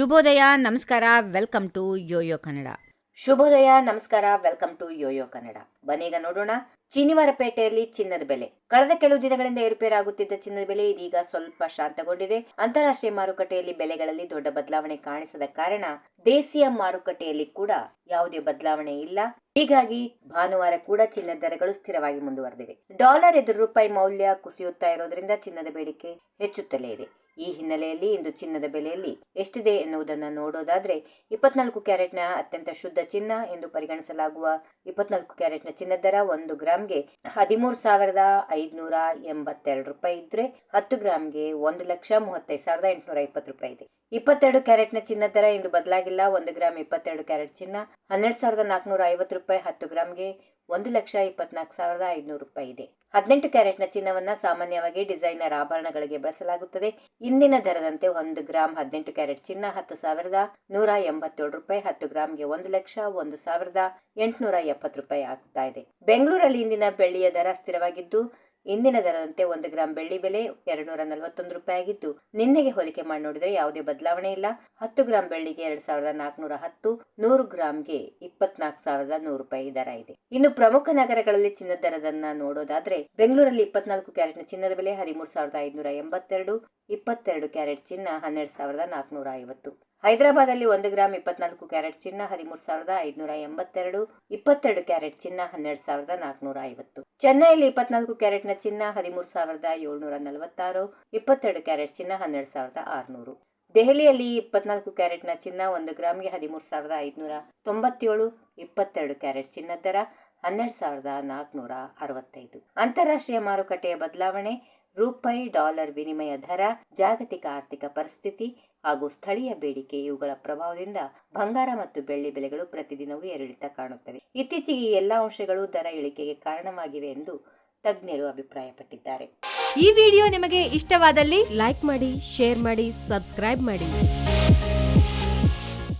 ಶುಭೋದಯ ನಮಸ್ಕಾರ welcome to Yoyo Kannada. ಶುಭೋದಯ ನಮಸ್ಕಾರ ವೆಲ್ಕಮ್ ಟು ಯೋಯೋ ಕನ್ನಡ. ಬನ್ನೀಗ ನೋಡೋಣ. ಚಿನಿವಾರಪೇಟೆಯಲ್ಲಿ ಚಿನ್ನದ ಬೆಲೆ. ಕಳೆದ ಕೆಲವು ದಿನಗಳಿಂದ ಏರುಪೇರಾಗುತ್ತಿದ್ದ ಚಿನ್ನದ ಬೆಲೆ ಇದೀಗ ಸ್ವಲ್ಪ ಶಾಂತಗೊಂಡಿದೆ. ಅಂತಾರಾಷ್ಟ್ರೀಯ ಮಾರುಕಟ್ಟೆಯಲ್ಲಿ ಬೆಲೆಗಳಲ್ಲಿ ದೊಡ್ಡ ಬದಲಾವಣೆ ಕಾಣಿಸದ ಕಾರಣ ದೇಶೀಯ ಮಾರುಕಟ್ಟೆಯಲ್ಲಿ ಕೂಡ ಯಾವುದೇ ಬದಲಾವಣೆ ಇಲ್ಲ. ಹೀಗಾಗಿ ಭಾನುವಾರ ಕೂಡ ಚಿನ್ನದ ದರಗಳು ಸ್ಥಿರವಾಗಿ ಮುಂದುವರೆದಿವೆ. ಡಾಲರ್ ಎದುರು ರೂಪಾಯಿ ಮೌಲ್ಯ ಕುಸಿಯುತ್ತಾ ಇರೋದ್ರಿಂದ ಚಿನ್ನದ ಬೇಡಿಕೆ ಹೆಚ್ಚುತ್ತಲೇ ಇದೆ. ಈ ಹಿನ್ನೆಲೆಯಲ್ಲಿ ಇಂದು ಚಿನ್ನದ ಬೆಲೆಯಲ್ಲಿ ಎಷ್ಟಿದೆ ಎನ್ನುವುದನ್ನು ನೋಡೋದಾದ್ರೆ ಇಪ್ಪತ್ನಾಲ್ಕು ಕ್ಯಾರೆಟ್ನ ಅತ್ಯಂತ ಶುದ್ಧ ಚಿನ್ನ ಎಂದು ಪರಿಗಣಿಸಲಾಗುವ ಇಪ್ಪತ್ನಾಲ್ಕು ಕ್ಯಾರೆಟ್ನ ಚಿನ್ನದ ದರ ಒಂದು ಗ್ರಾಂಗೆ ಹದಿಮೂರು ಸಾವಿರದ ಐದುನೂರ ಎಂಬತ್ತೆರಡು ರೂಪಾಯಿ ಇದ್ರೆ ಹತ್ತು ಗ್ರಾಮ್ಗೆ ಒಂದು ಲಕ್ಷ ಮೂವತ್ತೈದು ಸಾವಿರದ ಎಂಟುನೂರ ಇಪ್ಪತ್ತು ರೂಪಾಯಿ ಇದೆ. ಇಪ್ಪತ್ತೆರಡು ಕ್ಯಾರೆಟ್ನ ಚಿನ್ನ ದರ ಇಂದು ಬದಲಾಗಿಲ್ಲ. ಒಂದು ಗ್ರಾಮ್ ಇಪ್ಪತ್ತೆರಡು ಕ್ಯಾರೆಟ್ ಚಿನ್ನ, ಹನ್ನೆರಡು ಸಾವಿರದ ನಾಲ್ಕುನೂರ ಐವತ್ತು ರೂಪಾಯಿ ಹತ್ತು ಗ್ರಾಮ್ಗೆ ಒಂದು ಲಕ್ಷ ಇಪ್ಪತ್ನಾಲ್ಕು ಸಾವಿರದ ಐದುನೂರು ರೂಪಾಯಿ ಇದೆ. ಹದಿನೆಂಟು ಕ್ಯಾರೆಟ್ನ ಚಿನ್ನವನ್ನ ಸಾಮಾನ್ಯವಾಗಿ ಡಿಸೈನರ್ ಆಭರಣಗಳಿಗೆ ಬಳಸಲಾಗುತ್ತದೆ. ಇಂದಿನ ದರದಂತೆ ಒಂದು ಗ್ರಾಮ್ ಹದಿನೆಂಟು ಕ್ಯಾರೆಟ್ ಚಿನ್ನ ಹತ್ತು ಸಾವಿರದ ನೂರ ಎಂಬತ್ತೇಳು ರೂಪಾಯಿ ಹತ್ತು ಗ್ರಾಮ್ಗೆ ಒಂದು ಲಕ್ಷ ಒಂದು ಸಾವಿರದ ಎಂಟುನೂರ ಎಪ್ಪತ್ತು ರೂಪಾಯಿ ಆಗ್ತಾ ಇದೆ. ಬೆಂಗಳೂರಲ್ಲಿ ಇಂದಿನ ಬೆಳ್ಳಿಯ ದರ ಸ್ಥಿರವಾಗಿದ್ದು ಇಂದಿನ ದರದಂತೆ ಒಂದು ಗ್ರಾಂ ಬೆಳ್ಳಿ ಬೆಲೆ ಎರಡು ನೂರ ನಲವತ್ತೊಂದು ರೂಪಾಯಿ ಆಗಿದ್ದು, ನಿನ್ನೆಗೆ ಹೋಲಿಕೆ ಮಾಡಿ ನೋಡಿದರೆ ಯಾವುದೇ ಬದಲಾವಣೆ ಇಲ್ಲ. ಹತ್ತು ಗ್ರಾಂ ಬೆಳ್ಳಿಗೆ ಎರಡ್ ಸಾವಿರದ ನಾಲ್ಕುನೂರ ಹತ್ತು, ನೂರು ಗ್ರಾಂಗೆ ಇಪ್ಪತ್ನಾಲ್ಕು ಸಾವಿರದ ನೂರು ರೂಪಾಯಿ ದರ ಇದೆ. ಇನ್ನು ಪ್ರಮುಖ ನಗರಗಳಲ್ಲಿ ಚಿನ್ನದ ದರದನ್ನ ನೋಡೋದಾದ್ರೆ, ಬೆಂಗಳೂರಲ್ಲಿ ಇಪ್ಪತ್ನಾಲ್ಕು ಕ್ಯಾರೆಟ್ನ ಚಿನ್ನದ ಬೆಲೆ ಹದಿಮೂರು ಸಾವಿರದ ಐದುನೂರ ಎಂಬತ್ತೆರಡು, ಇಪ್ಪತ್ತೆರಡು ಕ್ಯಾರೆಟ್ ಚಿನ್ನ ಹನ್ನೆರಡು ಸಾವಿರದ ನಾಲ್ಕುನೂರ ಐವತ್ತು. ಹೈದರಾಬಾದಲ್ಲಿ ಒಂದು ಗ್ರಾಂ ಇಪ್ಪತ್ನಾಲ್ಕು ಕ್ಯಾರೆಟ್ ಚಿನ್ನ, ಹದಿಮೂರು ಸಾವಿರದ ಐದುನೂರ ಎಂಬತ್ತೆರಡು, ಇಪ್ಪತ್ತೆರಡು ಕ್ಯಾರೆಟ್ ಚಿನ್ನ, ಹನ್ನೆರಡು ಸಾವಿರದ ನಾಲ್ಕುನೂರ ಐವತ್ತು. ಚೆನ್ನೈಯಲ್ಲಿ ಇಪ್ಪತ್ನಾಲ್ಕು ಕ್ಯಾರೆಟ್ನ ಚಿನ್ನ, ಹದಿಮೂರು ಸಾವಿರದ ಏಳ್ನೂರ ನಲವತ್ತಾರು, ಇಪ್ಪತ್ತೆರಡು ಕ್ಯಾರೆಟ್ ಚಿನ್ನ, ಹನ್ನೆರಡು ಸಾವಿರದ ಆರುನೂರು. ದೆಹಲಿಯಲ್ಲಿ ಇಪ್ಪತ್ನಾಲ್ಕು ಕ್ಯಾರೆಟ್ನ ಚಿನ್ನ, ಒಂದು ಗ್ರಾಮ್ಗೆ ಹದಿಮೂರು ಸಾವಿರದ ಐದುನೂರ ತೊಂಬತ್ತೇಳು, ಇಪ್ಪತ್ತೆರಡು ಕ್ಯಾರೆಟ್ ಚಿನ್ನದ ದರ, ಹನ್ನೆರಡು ಸಾವಿರದ ನಾಲ್ಕುನೂರ ಅರವತ್ತೈದು. ಅಂತಾರಾಷ್ಟ್ರೀಯ ಮಾರುಕಟ್ಟೆಯ ಬದಲಾವಣೆ ರೂಪಾಯಿ ಡಾಲರ್ ವಿನಿಮಯ ದರ, ಜಾಗತಿಕ ಆರ್ಥಿಕ ಪರಿಸ್ಥಿತಿ ಹಾಗೂ ಸ್ಥಳೀಯ ಬೇಡಿಕೆ ಇವುಗಳ ಪ್ರಭಾವದಿಂದ ಬಂಗಾರ ಮತ್ತು ಬೆಳ್ಳಿ ಬೆಲೆಗಳು ಪ್ರತಿದಿನವೂ ಏರಿಳಿತ ಕಾಣುತ್ತವೆ. ಇತ್ತೀಚೆಗೆ ಈ ಎಲ್ಲ ಅಂಶಗಳು ದರ ಇಳಿಕೆಗೆ ಕಾರಣವಾಗಿವೆ ಎಂದು ತಜ್ಞರು ಅಭಿಪ್ರಾಯಪಟ್ಟಿದ್ದಾರೆ. ಈ ವಿಡಿಯೋ ನಿಮಗೆ ಇಷ್ಟವಾದಲ್ಲಿ ಲೈಕ್ ಮಾಡಿ, ಶೇರ್ ಮಾಡಿ, ಸಬ್ಸ್ಕ್ರೈಬ್ ಮಾಡಿ.